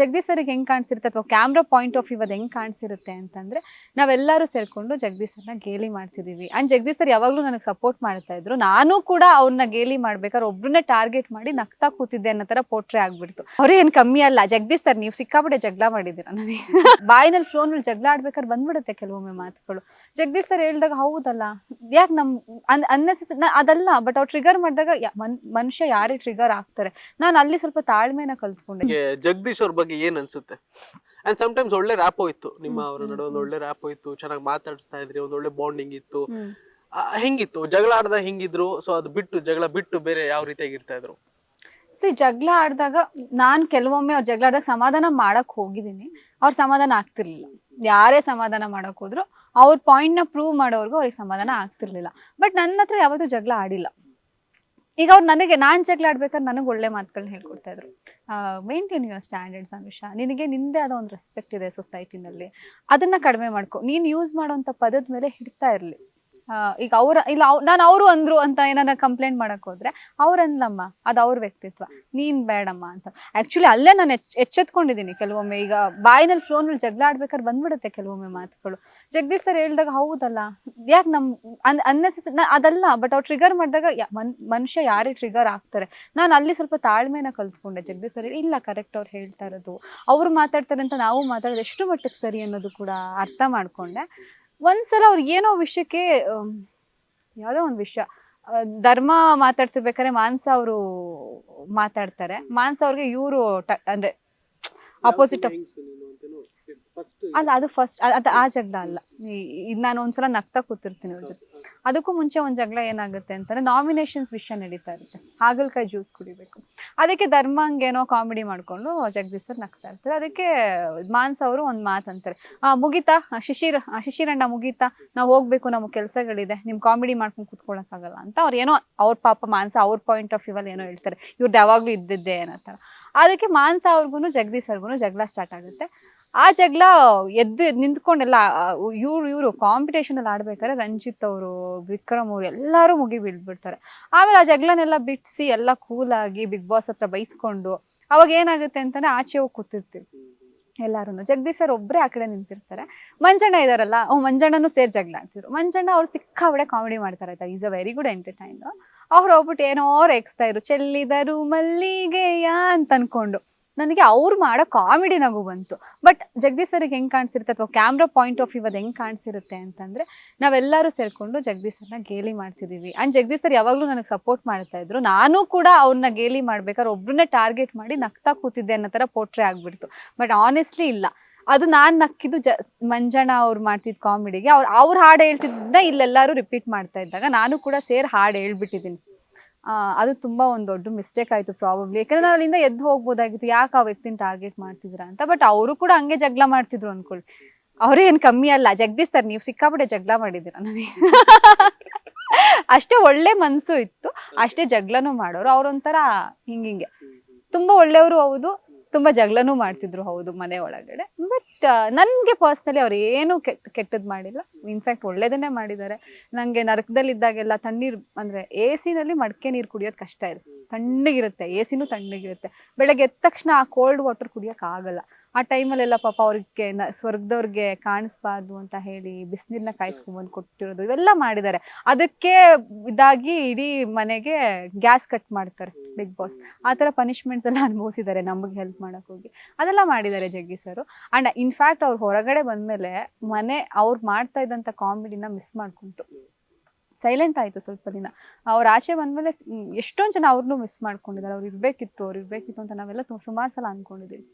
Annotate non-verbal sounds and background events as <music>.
ಜಗದೀಶ್ ಸರ್ಗೆ ಹೆಂಗೆ ಕಾಣಿಸಿರುತ್ತೆ ಅಥವಾ ಕ್ಯಾಮ್ರಾ ಪಾಯಿಂಟ್ ಆಫ್ ವ್ಯೂ ಅದು ಹೆಂಗೆ ಕಾಣಿಸಿರುತ್ತೆ ಅಂತಂದ್ರೆ ನಾವೆಲ್ಲರೂ ಸೇರಿಕೊಂಡು ಜಗದೀಶ್ ಸರ್ನ ಗೇಲಿ ಮಾಡ್ತಿದ್ದೀವಿ. ಅಂಡ್ ಜಗದೀಶ್ ಸರ್ ಯಾವಾಗಲೂ ನನಗೆ ಸಪೋರ್ಟ್ ಮಾಡ್ತಾ ಇದ್ರು. ನಾನು ಕೂಡ ಅವ್ರನ್ನ ಗೇಲಿ ಮಾಡ್ಬೇಕಾದ್ರೆ ಒಬ್ಬರನ್ನೇ ಟಾರ್ಗೆಟ್ ಮಾಡಿ ನಗ್ತಾ ಕೂತಿದ್ದೆ ಅನ್ನೋ ಥರ ಪೋಟ್ರೆ ಆಗ್ಬಿಡ್ತು. ಅವ್ರು ಏನ್ ಕಮ್ಮಿ ಅಲ್ಲ, ಜಗದೀಶ್ ಸರ್ ನೀವು ಸಿಕ್ಕಾಬಿಟ್ಟೆ ಜಗಳ ಮಾಡಿದ್ದೀರಾ ನನಗೆ? <laughs> ಬಾಯಿನಲ್ಲಿ ಫ್ಲೋನಲ್ಲಿ ಜಗಳ ಆಡ್ಬೇಕಾದ್ರೆ ಬಂದ್ಬಿಡುತ್ತೆ ಕೆಲವೊಮ್ಮೆ ಮಾತುಗಳು. ಜಗದೀಶ್ ಸರ್ ಹೇಳಿದಾಗ ಹೌದಲ್ಲ, ಯಾಕೆ ನಮ್ ಅನ್ನೆಸೆಸರಿ ಅದಲ್ಲ ಬಟ್ ಅವ್ರು ಟ್ರಿಗರ್ ಮಾಡಿದಾಗ ಮನುಷ್ಯ ಯಾರೇ ಟ್ರಿಗರ್ ಆಗ್ತಾರೆ. ನಾನು ಅಲ್ಲಿ ಸ್ವಲ್ಪ ತಾಳ್ಮೆನ ಕಲ್ತ್ಕೊಂಡೆ. ಜಗದೀಶ್ ಅವ್ರ ಏನ್ ಅನ್ಸುತ್ತೆ? ಅಂಡ್ ಟೈಮ್ಸ್ ಒಳ್ಳೆ ರ್ಯಾಪ್ ಹೋಯ್ತು ನಿಮ್ಮ ಅವರ ನಡುವೆ ಒಂದು ಒಳ್ಳೆ ರ್ಯಾಪ್ ಹೋಯ್ತು ಚೆನ್ನಾಗಿ ಮಾತಾಡಿಸ್ತಾ ಇದ್ರಿ ಒಂದ್ ಒಳ್ಳೆ ಬಾಂಡಿಂಗ್ ಇತ್ತು. ಹೆಂಗಿತ್ತು? ಜಗಳ ಆಡ್ದಾಗ ಹೆಂಗಿದ್ರು? ಸೊ ಅದು ಬಿಟ್ಟು ಜಗಳ ಬಿಟ್ಟು ಬೇರೆ ಯಾವ ರೀತಿಯಾಗಿ ಇರ್ತಾ ಇದ್ರು? ಸಿ ಜಗಳ ಆಡಿದಾಗ ನಾನ್ ಕೆಲವೊಮ್ಮೆ ಅವ್ರ ಜಗಳ ಆಡಿದಾಗ ಸಮಾಧಾನ ಮಾಡಕ್ ಹೋಗಿದ್ದೀನಿ. ಅವ್ರ ಸಮಾಧಾನ ಆಗ್ತಿರ್ಲಿಲ್ಲ. ಯಾರೇ ಸಮಾಧಾನ ಮಾಡಕ್ ಹೋದ್ರು ಅವ್ರ ಪಾಯಿಂಟ್ನ ಪ್ರೂವ್ ಮಾಡೋರ್ಗು ಅವ್ರಿಗೆ ಸಮಾಧಾನ ಆಗ್ತಿರ್ಲಿಲ್ಲ. ಬಟ್ ನನ್ನ ಹತ್ರ ಯಾವತ್ತೂ ಜಗಳ ಆಡಿಲ್ಲ. ಈಗ ಅವ್ರು ನನಗೆ, ನಾನ್ ಜಗಳ ಆಡ್ಬೇಕಾದ್ರೆ ನನಗೆ ಒಳ್ಳೆ ಮಾತುಗಳನ್ನ ಹೇಳ್ಕೊಡ್ತಾ ಇದ್ರು. Maintain your standards Anusha. ನಿನಗೆ ನಿಂದೆ ಆದ ಒಂದು ರೆಸ್ಪೆಕ್ಟ್ ಇದೆ ಸೊಸೈಟಿನಲ್ಲಿ ಅದನ್ನ ಕಡಿಮೆ ಮಾಡ್ಕೊ. ನೀನ್ ಯೂಸ್ ಮಾಡೋಂಥ ಪದದ ಮೇಲೆ ಹಿಡ್ತಾ ಇರ್ಲಿ. ಈಗ ಅವ್ರ, ಇಲ್ಲ ನಾನು ಅವರು ಅಂದ್ರು ಅಂತ ಏನಾರ ಕಂಪ್ಲೇಂಟ್ ಮಾಡಕ್ ಹೋದ್ರೆ ಅನ್ಲಮ್ಮ ಅದು ಅವ್ರ ವ್ಯಕ್ತಿತ್ವ. ನೀನ್ ಬೇಡಮ್ಮ ಅಂತ. ಆಕ್ಚುಲಿ ಅಲ್ಲೇ ನಾನು ಎಚ್ ಎಚ್ಚೆತ್ಕೊಂಡಿದ್ದೀನಿ ಕೆಲವೊಮ್ಮೆ. ಈಗ ಬಾಯಿನಲ್ಲಿ ಫ್ಲೋನಲ್ಲಿ ಜಗಳ ಆಡ್ಬೇಕಾದ್ರೆ ಬಂದ್ಬಿಡುತ್ತೆ ಕೆಲವೊಮ್ಮೆ ಮಾತುಗಳು. ಜಗದೀಶ್ ಸರ್ ಹೇಳ್ದಾಗ ಹೌದಲ್ಲ. ಯಾಕೆ ನಮ್ ಅನ್ನೆಸೆಸರಿ ಅದಲ್ಲ ಬಟ್ ಅವ್ರು ಟ್ರಿಗರ್ ಮಾಡಿದಾಗ ಮನುಷ್ಯ ಯಾರೇ ಟ್ರಿಗರ್ ಆಗ್ತಾರೆ? ನಾನು ಅಲ್ಲಿ ಸ್ವಲ್ಪ ತಾಳ್ಮೆನ ಕಲ್ತ್ಕೊಂಡೆ ಜಗದೀಶ್ ಸರ್ ಇಲ್ಲ ಕರೆಕ್ಟ್ ಅವ್ರು ಹೇಳ್ತಾ ಇರೋದು. ಅವ್ರು ಮಾತಾಡ್ತಾರೆ ಅಂತ ನಾವು ಮಾತಾಡೋದು ಎಷ್ಟು ಮಟ್ಟಕ್ಕೆ ಸರಿ ಅನ್ನೋದು ಕೂಡ ಅರ್ಥ ಮಾಡ್ಕೊಂಡೆ. ಒಂದ್ಸಲ ಅವ್ರಿಗೆ ಏನೋ ವಿಷಯಕ್ಕೆ ಯಾವುದೋ ಒಂದು ವಿಷಯ ಧರ್ಮ ಮಾತಾಡ್ತಿರ್ಬೇಕಾದ್ರೆ ಮಾನ್ಸ ಅವರು ಮಾತಾಡ್ತಾರೆ. ಮಾನ್ಸ ಅವ್ರಿಗೆ ಇವರು ಅಂದ್ರೆ ಅಪೋಸಿಟ್ ಅಲ್ಲ ಅದು ಫಸ್ಟ್ ಅದು ಆ ಜಗಳ ಅಲ್ಲ. ಇದು ನಾನು ಒಂದ್ಸಲ ನಗ್ತಾ ಕೂತಿರ್ತೀನಿ ಅವ್ರ ಜೊತೆ. ಅದಕ್ಕೂ ಮುಂಚೆ ಒಂದು ಜಗಳ ಏನಾಗುತ್ತೆ ಅಂತಂದ್ರೆ ನಾಮಿನೇಷನ್ಸ್ ವಿಷಯ ನಡೀತಾ ಇರುತ್ತೆ. ಹಾಗಲಕಾಯಿ ಜ್ಯೂಸ್ ಕುಡಿಬೇಕು. ಅದಕ್ಕೆ ಧರ್ಮಂಗೇನೋ ಕಾಮಿಡಿ ಮಾಡ್ಕೊಂಡು ಜಗದೀಶ್ ಸರ್ ನಗ್ತಾ ಇರ್ತಾರೆ. ಅದಕ್ಕೆ ಮಾನ್ಸ್ ಅವರು ಒಂದು ಮಾತು ಅಂತಾರೆ. ಆ ಮುಗಿತಾ? ಶಿಶಿರ್ ಶಿಶಿರಣ್ಣ ಮುಗೀತಾ? ನಾವು ಹೋಗ್ಬೇಕು ನಮ್ಮ ಕೆಲಸಗಳಿದೆ. ನಿಮ್ ಕಾಮಿಡಿ ಮಾಡ್ಕೊಂಡು ಕೂತ್ಕೊಳಕ್ಕಾಗಲ್ಲ ಅಂತ ಅವ್ರು ಏನೋ ಅವ್ರ ಪಾಪ ಮಾನ್ಸ ಅವ್ರ ಪಾಯಿಂಟ್ ಆಫ್ ವ್ಯೂ ಅಲ್ಲಿ ಏನೋ ಹೇಳ್ತಾರೆ. ಇವ್ರದ್ದು ಯಾವಾಗ್ಲೂ ಇದ್ದಿದ್ದೆ ಅನ್ನೋ ಥರ ಅದಕ್ಕೆ ಮಾನ್ಸ ಅವ್ರಿಗೂ ಜಗದೀಶ್ ಅವ್ರಿಗೂ ಜಗಳ ಸ್ಟಾರ್ಟ್ ಆಗುತ್ತೆ. ಆ ಜಗಳ ಎದ್ದು ಎದ್ದು ನಿಂತ್ಕೊಂಡೆಲ್ಲ ಇವ್ರು, ಇವರು ಕಾಂಪಿಟೇಷನ್ ಅಲ್ಲಿ ಆಡ್ಬೇಕಾದ್ರೆ ರಂಜಿತ್ ಅವರು, ವಿಕ್ರಮ್ ಅವರು ಎಲ್ಲರೂ ಮುಗಿ ಬೀಳ್ಬಿಡ್ತಾರೆ ಆಮೇಲೆ ಆ ಜಗಳನೆಲ್ಲ ಬಿಡಿಸಿ ಎಲ್ಲ ಕೂಲ್ ಆಗಿ ಬಿಗ್ ಬಾಸ್ ಹತ್ರ ಬೈಸ್ಕೊಂಡು, ಅವಾಗ ಏನಾಗುತ್ತೆ ಅಂತಾನೆ ಆಚೆ ಹೋಗಿ ಕೂತಿರ್ತೀವಿ ಎಲ್ಲಾರು ಜಗದೀಶ್ ಸರ್ ಒಬ್ಬರೇ ಆ ಕಡೆ ನಿಂತಿರ್ತಾರೆ. ಮಂಜಣ್ಣ ಇದಾರಲ್ಲ, ಓ ಮಂಜಣ್ಣನು ಸೇರ್ ಜಗಳ ಅಂತಿದ್ರು. ಮಂಜಣ್ಣ ಅವ್ರು ಸಿಕ್ಕಾಬಡೆ ಕಾಮಿಡಿ ಮಾಡ್ತಾರೆ ಆಯ್ತಾ? Is a very good entertain ಅವ್ರು ಹೋಗ್ಬಿಟ್ಟು ಏನೋ ರೇಗಿಸ್ತಾ ಇದ್ರು. ಚೆಲ್ಲಿದರು ಮಲ್ಲಿಗೆಯ ಅಂತ ಅನ್ಕೊಂಡು. ನನಗೆ ಅವ್ರು ಮಾಡೋ ಕಾಮಿಡಿ ನಗು ಬಂತು. ಬಟ್ ಜಗದೀಶ್ ಸರ್ಗೆ ಹೆಂಗೆ ಕಾಣಿಸಿರುತ್ತೆ ಅಥವಾ ಕ್ಯಾಮ್ರಾ ಪಾಯಿಂಟ್ ಆಫ್ ವ್ಯೂ ಅದು ಹೆಂಗೆ ಕಾಣಿಸಿರುತ್ತೆ ಅಂತಂದರೆ, ನಾವೆಲ್ಲರೂ ಸೇರಿಕೊಂಡು ಜಗದೀಶ್ ಸರ್ನ ಗೇಲಿ ಮಾಡ್ತಿದ್ದೀವಿ ಆ್ಯಂಡ್ ಜಗದೀಶ್ ಸರ್ ಯಾವಾಗಲೂ ನನಗೆ ಸಪೋರ್ಟ್ ಮಾಡ್ತಾ ಇದ್ರು. ನಾನು ಕೂಡ ಅವ್ರನ್ನ ಗೇಲಿ ಮಾಡ್ಬೇಕಾದ್ರೆ ಒಬ್ಬರನ್ನೇ ಟಾರ್ಗೆಟ್ ಮಾಡಿ ನಗ್ತಾ ಕೂತಿದ್ದೆ ಅನ್ನೋ ಥರ ಪೋಟ್ರೆ ಆಗಿಬಿಡ್ತು. ಬಟ್ ಆನೆಸ್ಟ್ಲಿ ಇಲ್ಲ. ಅದು ನಾನ್ ನಕ್ಕಿದ್ದು ಜ, ಮಂಜಣ್ಣ ಅವ್ರು ಮಾಡ್ತಿದ್ ಕಾಮಿಡಿಗೆ. ಅವ್ರು, ಅವ್ರ ಹಾಡು ಹೇಳ್ತಿದ್ದ ಇಲ್ಲೆಲ್ಲರೂ ರಿಪೀಟ್ ಮಾಡ್ತಾ ಇದ್ದಾಗ ನಾನು ಕೂಡ ಸೇರ್ ಹಾಡು ಹೇಳ್ಬಿಟ್ಟಿದ್ದೀನಿ. ಅದು ತುಂಬಾ ಒಂದು ದೊಡ್ಡ ಮಿಸ್ಟೇಕ್ ಆಯ್ತು ಪ್ರಾಬಬ್ಲಿ ಯಾಕಂದ್ರೆ ನಾನು ಅಲ್ಲಿಂದ ಎದ್ದು ಹೋಗ್ಬೋದಾಗಿತ್ತು. ಯಾಕೆ ಆ ವ್ಯಕ್ತಿನ ಟಾರ್ಗೆಟ್ ಮಾಡ್ತಿದ್ರ ಅಂತ. ಬಟ್ ಅವರು ಕೂಡ ಹಂಗೆ ಜಗಳ ಮಾಡ್ತಿದ್ರು ಅನ್ಕೊಳ್ಳಿ ಅವ್ರೇ ಕಮ್ಮಿ ಅಲ್ಲ. ಜಗದೀಶ್ ಸರ್, ನೀವು ಸಿಕ್ಕಾಪಟ್ಟೆ ಜಗಳ ಮಾಡಿದಿರ ನನಗೆ? <laughs> ಅಷ್ಟೇ ಒಳ್ಳೆ ಮನ್ಸು ಇತ್ತು. ಅಷ್ಟೇ ಜಗಳನೂ ಮಾಡೋರು. ಅವ್ರೊಂಥರ ಹಿಂಗಿಂಗೆ ತುಂಬಾ ಒಳ್ಳೆಯವರು ಹೌದು. ತುಂಬಾ ಜಗಳನೂ ಮಾಡ್ತಿದ್ರು, ಹೌದು, ಮನೆ ಒಳಗಡೆ. ಬಟ್ ನನ್ಗೆ ಪರ್ಸ್ನಲಿ ಅವ್ರು ಏನು ಕೆಟ್ಟ ಕೆಟ್ಟದ್ ಮಾಡಿಲ್ಲ. ಇನ್ಫ್ಯಾಕ್ಟ್ ಒಳ್ಳೇದನ್ನೇ ಮಾಡಿದ್ದಾರೆ. ನಂಗೆ ನರಕದಲ್ಲಿದ್ದಾಗೆಲ್ಲ ತಣ್ಣೀರ್, ಅಂದ್ರೆ ಎ ನಲ್ಲಿ ಮಡಕೆ ನೀರು ಕುಡಿಯೋದು ಕಷ್ಟ ಇದೆ ತಣ್ಣಗಿರುತ್ತೆ ಎ ಸಿನೂ ತಣ್ಣಗಿರುತ್ತೆ. ಬೆಳಗ್ಗೆ ಎದ್ದ ತಕ್ಷಣ ಆ ಕೋಲ್ಡ್ ವಾಟರ್ ಕುಡಿಯೋಕ್ ಆಗಲ್ಲ. ಆ ಟೈಮಲ್ಲೆಲ್ಲ ಪಾಪ ಅವ್ರಿಗೆ ಸ್ವರ್ಗದವ್ರಿಗೆ ಕಾಣಿಸ್ಬಾರ್ದು ಅಂತ ಹೇಳಿ ಬಿಸಿನೀರ್ನ ಕಾಯಿಸ್ಕೊಂಡ್ಬಂದು ಕೊಟ್ಟಿರೋದು, ಇವೆಲ್ಲ ಮಾಡಿದ್ದಾರೆ. ಅದಕ್ಕೆ ಇದಾಗಿ ಇಡೀ ಮನೆಗೆ ಗ್ಯಾಸ್ ಕಟ್ ಮಾಡ್ತಾರೆ ಬಿಗ್ ಬಾಸ್. ಆ ಥರ ಪನಿಷ್ಮೆಂಟ್ಸ್ ಎಲ್ಲ ಅನುಭವಿಸಿದ್ದಾರೆ ನಮಗೆ ಹೆಲ್ಪ್ ಮಾಡೋಕೆ ಹೋಗಿ. ಅದೆಲ್ಲ ಮಾಡಿದ್ದಾರೆ ಜಗ್ಗಿ ಸರ್ ಆ್ಯಂಡ್ ಇನ್ಫ್ಯಾಕ್ಟ್ ಅವ್ರು ಹೊರಗಡೆ ಬಂದಮೇಲೆ ಮನೆ ಅವ್ರು ಮಾಡ್ತಾ ಇದ್ದಂಥ ಕಾಮಿಡಿನ ಮಿಸ್ ಮಾಡ್ಕೊಂತು. ಸೈಲೆಂಟ್ ಆಯಿತು ಸ್ವಲ್ಪ ದಿನ. ಅವ್ರ ಆಚೆ ಬಂದಮೇಲೆ ಎಷ್ಟೊಂದು ಜನ ಅವ್ರನ್ನೂ ಮಿಸ್ ಮಾಡ್ಕೊಂಡಿದ್ದಾರೆ. ಅವ್ರು ಇರಬೇಕಿತ್ತು ಅವ್ರು ಇರಬೇಕಿತ್ತು ಅಂತ ನಾವೆಲ್ಲ ಸುಮಾರು ಸಲ ಅನ್ಕೊಂಡಿದ್ದೀವಿ